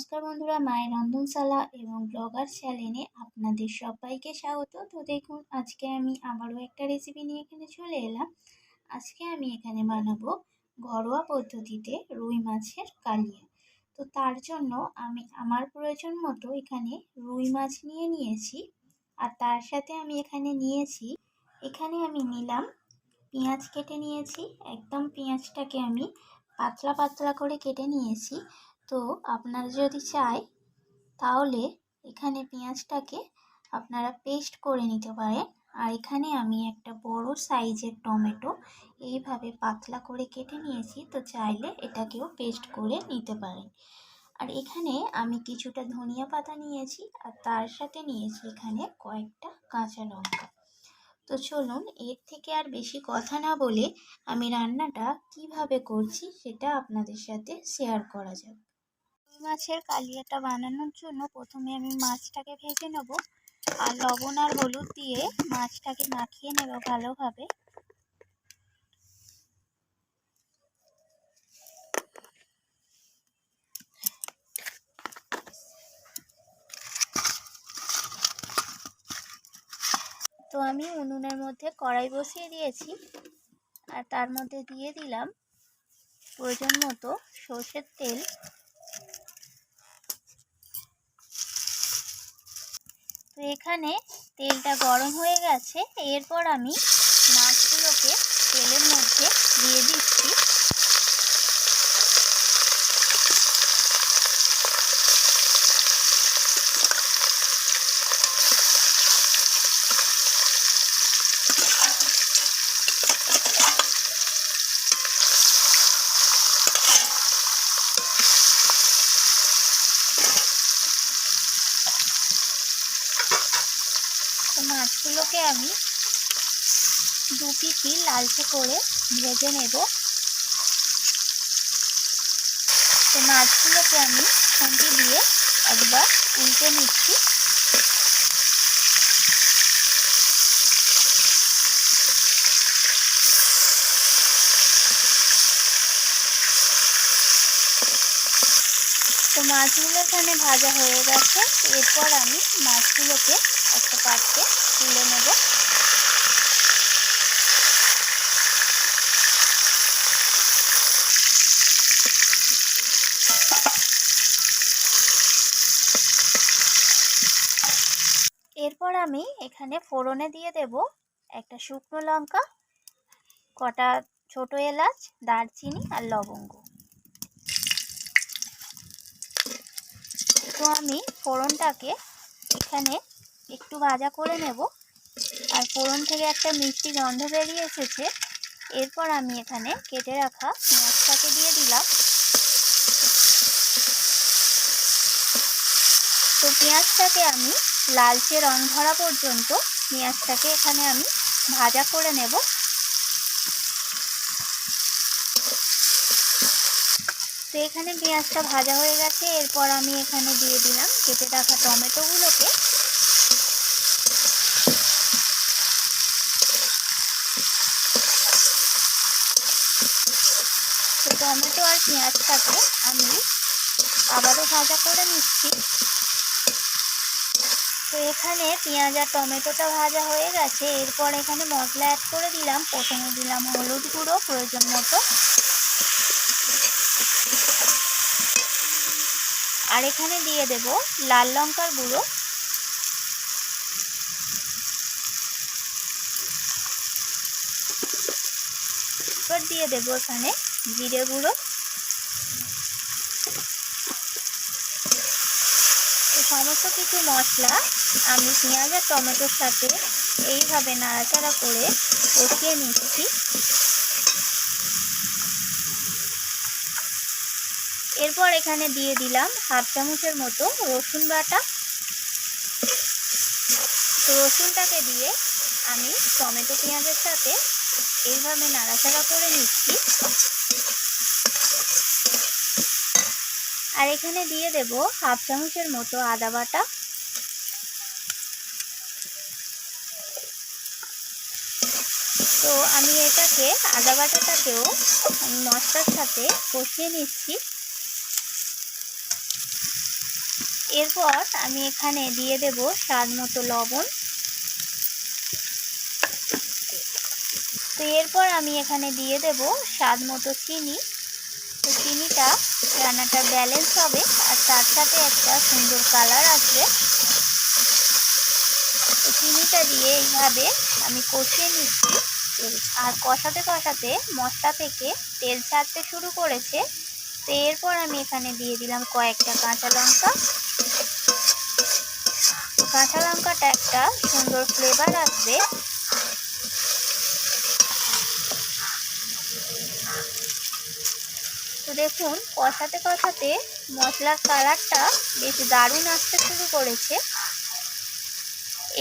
নমস্কার বন্ধুরা, মায়ের রন্ধনশালা এবং ব্লগার চ্যানেলে আপনাদের সবাইকে স্বাগত। তো দেখুন, আজকে আমি আবারও একটা রেসিপি নিয়ে এখানে চলে এলাম। আজকে আমি এখানে বানাবো ঘরোয়া পদ্ধতিতে রুই মাছের কালিয়া। তো তার জন্য আমি আমার প্রয়োজন মতো এখানে রুই মাছ নিয়ে নিয়েছি আর তার সাথে আমি এখানে নিয়েছি, এখানে আমি নিলাম পেঁয়াজ কেটে নিয়েছি। একদম পেঁয়াজটাকে আমি পাতলা পাতলা করে কেটে নিয়েছি। তো আপনারা যদি চাই, তাহলে এখানে পেঁয়াজটাকে আপনারা পেস্ট করে নিতে পারেন। আর এখানে আমি একটা বড় সাইজের টমেটো এইভাবে পাতলা করে কেটে নিয়েছি, তো চাইলে এটাকেও পেস্ট করে নিতে পারেন। আর এখানে আমি কিছুটা ধনিয়া পাতা নিয়েছি, আর তার সাথে নিয়েছি এখানে কয়েকটা কাঁচা লঙ্কা। তো চলুন, এর থেকে আর বেশি কথা না বলে আমি রান্নাটা কীভাবে করছি সেটা আপনাদের সাথে শেয়ার করা যাক। রুই মাছের কালিয়াটা বানানোর জন্য প্রথমে আমি মাছটাকে ভেজে নেব আর লবণ আর হলুদ দিয়ে মাছটাকে মাখিয়ে নেব ভালোভাবে। তো আমি উনুনের মধ্যে কড়াই বসিয়ে দিয়েছি আর তার মধ্যে দিয়ে দিলাম প্রয়োজন মতো সর্ষের তেল তো এখানে তেলটা গরম হয়ে গেছে। এরপর আমি মাছগুলোকে তেলের মধ্যে দিয়ে দিচ্ছি। তো মাছগুলোকে আমি দু পিপি লালচে করে ভেজে নেব। তো মাছগুলোকে আমি খুঁটি দিয়ে একবার উল্টে নিচ্ছি। তো মাছগুলো এখানে ভাজা হয়ে গেছে। এরপর আমি মাছগুলোকে একটা পাত্রে তুলে নেব। এরপর আমি এখানে ফোড়নে দিয়ে দেব একটা শুকনো লঙ্কা, কটা ছোট এলাচ, দারচিনি আর লবঙ্গ। তো আমি ফোড়নটাকে এখানে একটু ভাজা করে নেব। আর ফোড়ন থেকে একটা মিষ্টি গন্ধ বেরিয়ে এসেছে। এরপর আমি এখানে কেটে রাখা পেঁয়াজটাকে দিয়ে দিলাম। তো পেঁয়াজটাকে আমি লালচে রং ধরা পর্যন্ত পেঁয়াজটাকে এখানে আমি ভাজা করে নেব। তো এখানে পেঁয়াজটা ভাজা হয়ে গেছে। এরপর আমি এখানে দিয়ে দিলাম কেটে রাখা টমেটোগুলোকে। টমেটো আর পেঁয়াজটাকে আমি আবারও ভাজা করে নিচ্ছি। তো এখানে পেঁয়াজ আর টমেটোটা ভাজা হয়ে গেছে। এরপর এখানে মশলা অ্যাড করে দিলাম। প্রথমে দিলাম হলুদ গুঁড়ো প্রয়োজন মতো। আর এখানে দিয়ে দেব লাল লঙ্কার গুঁড়ো। এবার দিয়ে দেব এখানে জিরে গুঁড়ো। সমস্ত কিছু মশলা আমি পেঁয়াজ আর টমেটোর সাথে এইভাবে নাড়াচাড়া করে কষিয়ে নিচ্ছি। এরপর এখানে দিয়ে দিলাম হাফ চামচের মতো রসুন বাটা। তো রসুনটাকে দিয়ে আমি টমেটো পেঁয়াজের সাথে এইভাবে নাড়াচাড়া করে নিচ্ছি। আর এখানে দিয়ে দেব হাফ চামচের মতো আদা বাটা। তো আমি এটাকে আদা বাটাটাকেও মশলার সাথে কষিয়ে নিচ্ছি। এরপর আমি এখানে দিয়ে দেব স্বাদ মতো লবণ। তো এরপর আমি এখানে দিয়ে দেব স্বাদ মতো চিনি। তো চিনিটা রান্নাটা ব্যালেন্স হবে আর তার সাথে একটা সুন্দর কালার আসবে। তো চিনিটা দিয়ে এইভাবে আমি কষিয়ে নিচ্ছি। আর কষাতে কষাতে মশলা থেকে তেল ছাড়তে শুরু করেছে। তো এরপর আমি এখানে দিয়ে দিলাম কয়েকটা কাঁচা লঙ্কা। কাঁচা লঙ্কাটা একটা সুন্দর ফ্লেভার আসবে। তো দেখুন, কষাতে কষাতে মশলার কালারটা বেশ দারুণ আসতে শুরু করেছে।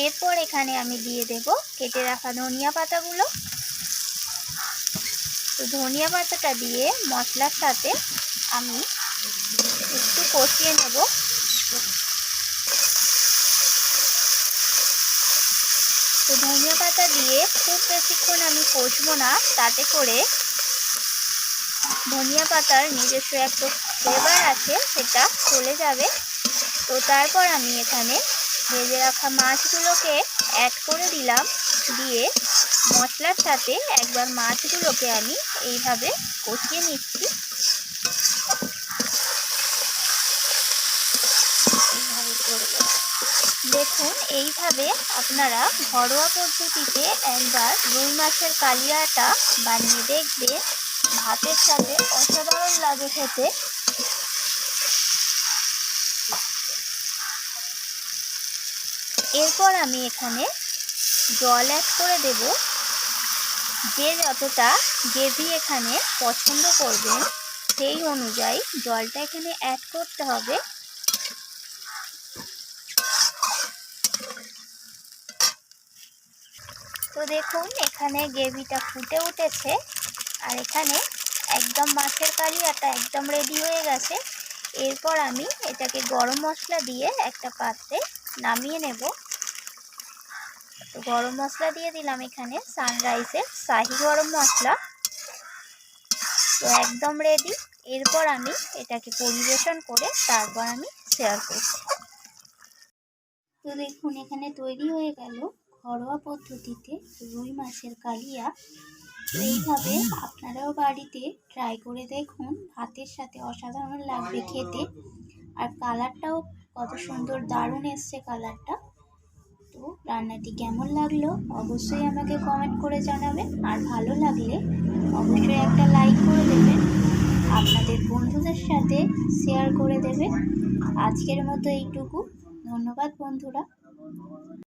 এরপর এখানে আমি দিয়ে দেব কেটে রাখা ধনিয়া পাতাগুলো। তো ধনিয়া পাতাটা দিয়ে মশলার সাথে আমি একটু কষিয়ে নেব। তো ধনিয়া পাতা দিয়ে খুব বেশিক্ষণ আমি কষবো না, তাতে করে ধনিয়া পাতার নিজস্ব একটা ফ্লেভার আছে, সেটা চলে যাবে। তো তারপর আমি এখানে ভেজে রাখা মাছগুলোকে অ্যাড করে দিলাম, দিয়ে মশলার সাথে একবার মাছগুলোকে আমি এইভাবে কষিয়ে নিচ্ছি এইভাবে করব দেখুন, এইভাবে আপনারা ঘরোয়া পদ্ধতিতে একবার রুই মাছের কালিয়াটা বানিয়ে দেখবে ভাতের সাথে অসাধারণ লাগে খেতে। এরপর আমি এখানে জল অ্যাড করে দেব। যে যতটা গ্রেভি এখানে পছন্দ করবেন, সেই অনুযায়ী জলটা এখানে অ্যাড করতে হবে। তো দেখুন, এখানে গ্রেভিটা ফুটে উঠেছে আর এখানে একদম মাছের কালিয়াটা একদম রেডি হয়ে গেছে। এরপর আমি এটাকে গরম মশলা দিয়ে একটা পাত্রে নামিয়ে নেব। তো গরম মশলা দিয়ে দিলাম এখানে সানরাইসের শাহি গরম মশলা। তো একদম রেডি এরপর আমি এটাকে পরিবেশন করে তারপর আমি শেয়ার করছি। তো দেখুন, এখানে তৈরি হয়ে গেল ঘরোয়া পদ্ধতিতে রুই মাছের কালিয়া এইভাবে আপনারাও বাড়িতে ট্রাই করে দেখুন। ভাতের সাথে অসাধারণ লাগবে খেতে। আর কালারটাও কত সুন্দর, দারুণ এসছে কালারটা। তো রান্নাটি কেমন লাগল অবশ্যই আমাকে কমেন্ট করে জানাবেন। আর ভালো লাগলে অবশ্যই একটা লাইক করে দেবেন। আপনাদের বন্ধুদের সাথে শেয়ার করে দেবেন। আজকের মতো এইটুকু। ধন্যবাদ বন্ধুরা।